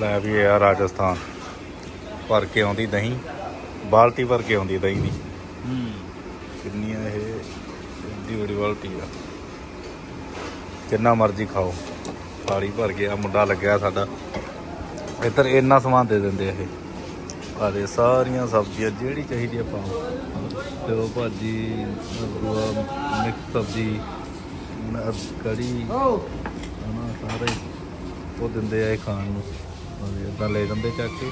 ਲੈ ਵੀ ਆ ਰਾਜਸਥਾਨ। ਭਰ ਕੇ ਆਉਂਦੀ ਦਹੀਂ। ਬਾਲਟੀ ਭਰ ਕੇ ਆਉਂਦੀ ਦਹੀਂ ਦੀ। ਹੂੰ ਕਿੰਨੀ ਆ ਇਹ ਏਡੀ ਵੱਡੀ ਬਾਲਟੀ ਆ। ਜਿੰਨਾ ਮਰਜ਼ੀ ਖਾਓ। ਥਾਲੀ ਭਰ ਕੇ ਆ ਮੁੰਡਾ ਲੱਗਿਆ ਸਾਡਾ। ਇੱਧਰ ਇੰਨਾ ਸਮਾਨ ਦੇ ਦਿੰਦੇ ਆ ਇਹ। ਆ ਦੇ ਸਾਰੀਆਂ ਸਬਜ਼ੀਆਂ ਜਿਹੜੀ ਚਾਹੀਦੀ ਆ ਪਾਓ ਤੇ ਉਹ ਭਾਜੀ ਅਗਵਾ ਮਿਕਸ ਸਬਜ਼ੀ ਕੜੀ। ਹਨਾ ਸਾਰੇ ਉਹ ਦਿੰਦੇ ਆ ਇਹ ਖਾਣ ਨੂੰ। ਇਦਾਂ ਲੈ ਜਾਂਦੇ ਚੱਕ ਕੇ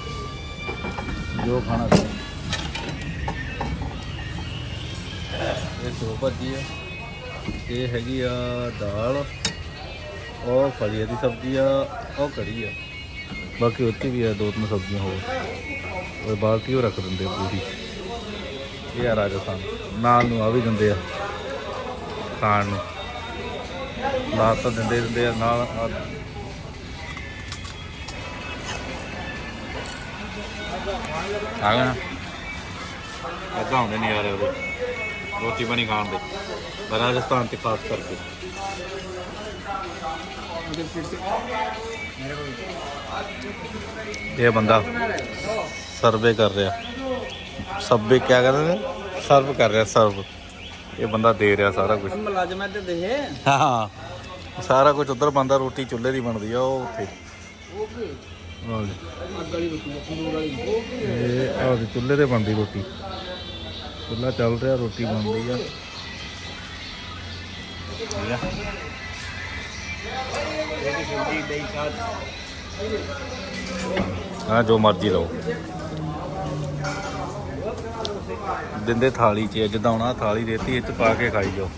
ਜੋ ਖਾਣਾ ਖਾਓ ਇਹ ਦੋ ਭਾਜੀ ਆ। ਇਹ ਹੈਗੀ ਆ ਦਾਲ ਉਹ ਫਲੀਆਂ ਦੀ ਸਬਜ਼ੀ ਆ ਉਹ ਕੜੀ ਆ। ਬਾਕੀ ਉੱਥੇ ਵੀ ਆ ਦੋ ਤਿੰਨ ਸਬਜ਼ੀਆਂ ਹੋਰ। ਉਹ ਬਾਲਟੀ ਉਹ ਰੱਖ ਦਿੰਦੇ ਪੂਰੀ। ਇਹ ਆ ਰਾਜਸਥਾਨ। ਨਾਲ ਨੂੰ ਆ ਵੀ ਦਿੰਦੇ ਆ। ਖਾਣ ਨੂੰ। ਨਾਲ ਤਾਂ ਦਿੰਦੇ ਦਿੰਦੇ ਆ, ਨਾਲ ਆ ਆ ਗਿਆ ਇਦਾਂ ਹੁੰਦੇ ਨਹੀਂ ਯਾਰ ਉਹਦੇ। ਰੋਟੀ ਪਾਣੀ ਖਾਣ ਦੇ। ਪਰ ਰਾਜਸਥਾਨ ਤੇ ਖਾਸ ਕਰਕੇ। ਇਹ ਬੰਦਾ ਸਰਵੇ ਕਰ ਰਿਹਾ। ਸਭੇ ਕਿਆ ਕਰ ਰਹੇ ਨੇ? ਸਰਵ ਕਰ ਰਿਹਾ ਸਰਵ। ਇਹ ਬੰਦਾ ਦੇ ਰਿਹਾ ਸਾਰਾ ਕੁਝ ਮੁਲਾਜ਼ਮ ਹੈ ਤੇ ਦੇਹੇ ਹਾਂ। ਸਾਰਾ ਕੁਝ ਉਧਰ ਬੰਦਾ ਰੋਟੀ ਚੁੱਲ੍ਹੇ ਦੀ ਬਣਦੀ ਆ ਉਹ ਉੱਥੇ। ਆ ਜੀ। ਇਹ ਆਹ ਜੀ, ਚੁੱਲ੍ਹੇ ਤੇ ਬਣਦੀ ਰੋਟੀ। ਚੁੱਲ੍ਹਾ ਚੱਲ ਰਿਹਾ ਰੋਟੀ ਬਣਦੀ ਆ। ਹਾਂ ਜੋ ਮਰਜ਼ੀ ਲਓ। ਦਿੰਦੇ ਥਾਲੀ 'ਚ ਜਿੱਦਾਂ ਹੁਣ ਆਹ ਥਾਲੀ ਦੇਤੀ ਇਹ 'ਚ ਪਾ ਕੇ ਖਾਈ ਜਾਓ।